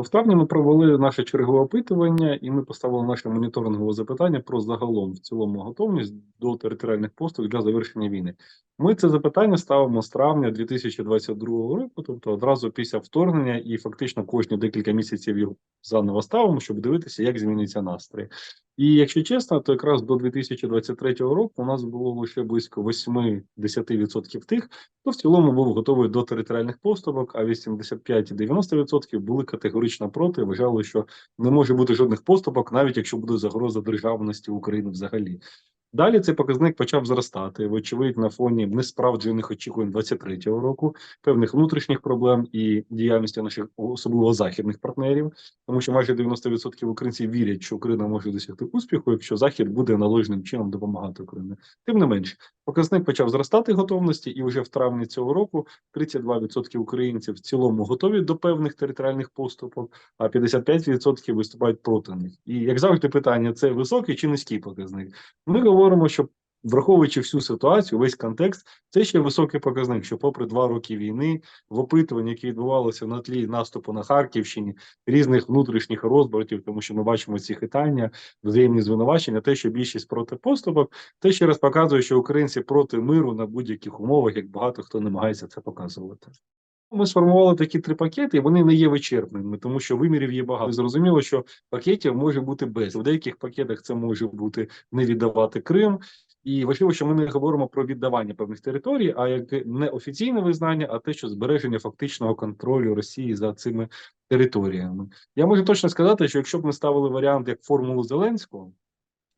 В травні ми провели наше чергове опитування, і ми поставили наше моніторингове запитання про загалом в цілому готовність до територіальних послуг для завершення війни. Ми це запитання ставимо з травня 2022 року, тобто одразу після вторгнення, і фактично кожні декілька місяців його заново ставимо, щоб дивитися, як зміниться настрій. І якщо чесно, то якраз до 2023 року у нас було лише близько 8-10% тих, хто в цілому був готовий до територіальних поступок, а 85-90% були категорично проти. Вважали, що не може бути жодних поступок, навіть якщо буде загроза державності України взагалі. Далі цей показник почав зростати, вочевидь, на фоні несправджених очікувань 23-го року, певних внутрішніх проблем і діяльності наших особливо західних партнерів, тому що майже 90% українців вірять, що Україна може досягти успіху, якщо Захід буде належним чином допомагати Україні. Тим не менш, показник почав зростати готовності, і вже в травні цього року 32% українців в цілому готові до певних територіальних поступок, а 55% виступають проти них. І як завжди, питання: це високий чи низький показник? Ми говоримо, що враховуючи всю ситуацію, весь контекст, це ще високий показник. Що, попри два роки війни, в опитуванні, які відбувалися на тлі наступу на Харківщині, різних внутрішніх розбратів, тому що ми бачимо ці хитання, взаємні звинувачення, те, що більшість проти поступок, те ще раз показує, що українці проти миру на будь-яких умовах, як багато хто намагається це показувати. Ми сформували такі три пакети, і вони не є вичерпними, тому що вимірів є багато. Зрозуміло, що пакетів може бути без в деяких пакетах. Це може бути не віддавати Крим. І важливо, що ми не говоримо про віддавання певних територій, а як не офіційне визнання, а те, що збереження фактичного контролю Росії за цими територіями. Я можу точно сказати, що якщо б ми ставили варіант як формулу Зеленського.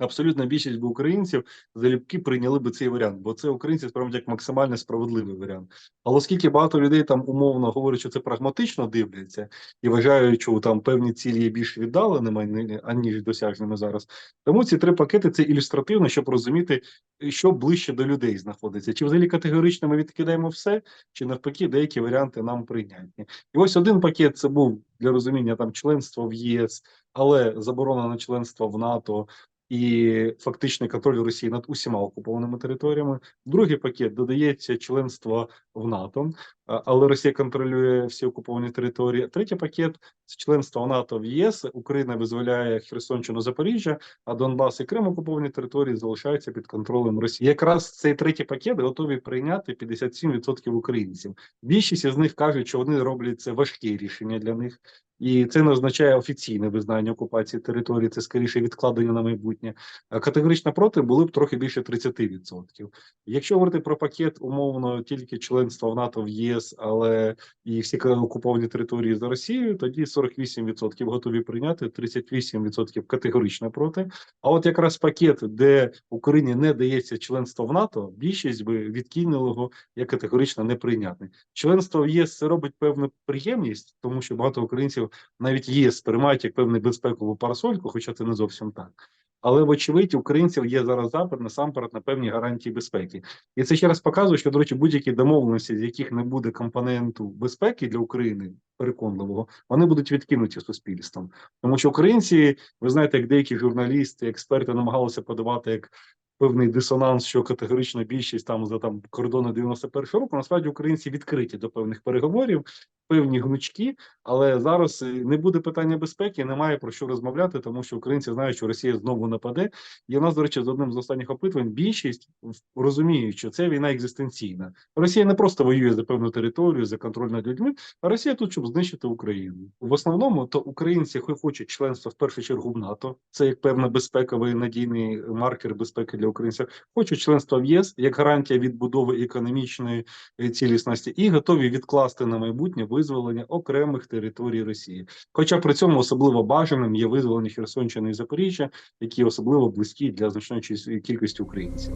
Абсолютна більшість українців залюбки прийняли би цей варіант, бо це українці справді як максимально справедливий варіант. Але оскільки багато людей там умовно говорять, що це прагматично дивляться і вважають, що там певні цілі є більш віддаленими аніж досяжними зараз. Тому ці три пакети це ілюстративно, щоб розуміти, що ближче до людей знаходиться. Чи взагалі категорично ми відкидаємо все, чи навпаки, деякі варіанти нам прийнятні. І ось один пакет це був для розуміння там членство в ЄС, але заборона на членство в НАТО і фактичний контроль Росії над усіма окупованими територіями. Другий пакет додається членство в НАТО, але Росія контролює всі окуповані території. Третій пакет це членство в НАТО в ЄС. Україна визволяє Херсонщину Запоріжжя, а Донбас і Крим окуповані території залишаються під контролем Росії. Якраз цей третій пакет готові прийняти 57% українців. Більшість із них кажуть, що вони роблять це важкі рішення для них. І це не означає офіційне визнання окупації території, це скоріше відкладення на майбутнє. Категорично проти були б трохи більше 30%. Якщо говорити про пакет умовно тільки членства в НАТО в ЄС, але і всі окуповані території за Росією, тоді 48% готові прийняти, 38% категорично проти. А от якраз пакет, де Україні не дається членство в НАТО, більшість би відкинули його як категорично неприйнятний. Членство в ЄС це робить певну приємність, тому що багато українців навіть ЄС сприймають як певну безпекову парасольку, хоча це не зовсім так. Але вочевидь, українців є зараз запит насамперед на певні гарантії безпеки, і це ще раз показує, що до речі, будь-які домовленості, з яких не буде компоненту безпеки для України переконливого, вони будуть відкинуті суспільством, тому що українці, ви знаєте, як деякі журналісти, експерти намагалися подавати як певний дисонанс, що категорична більшість там за там кордони 91 року. Насправді українці відкриті до певних переговорів, певні гнучки, але зараз не буде питання безпеки, немає про що розмовляти, тому що українці знають, що Росія знову нападе. І у нас, до речі, з одним з останніх опитувань більшість розуміють, що це війна екзистенційна. Росія не просто воює за певну територію, за контроль над людьми, а Росія тут, щоб знищити Україну. В основному то українці хочуть членства в першу чергу в НАТО. Це як певна безпековий надійний маркер безпеки для українців. Хочуть членства в ЄС як гарантія відбудови економічної цілісності, і готові відкласти на майбутнє визволення окремих територій Росії. Хоча при цьому особливо бажаним є визволення Херсонщини і Запоріжжя, які особливо близькі для значної кількості українців.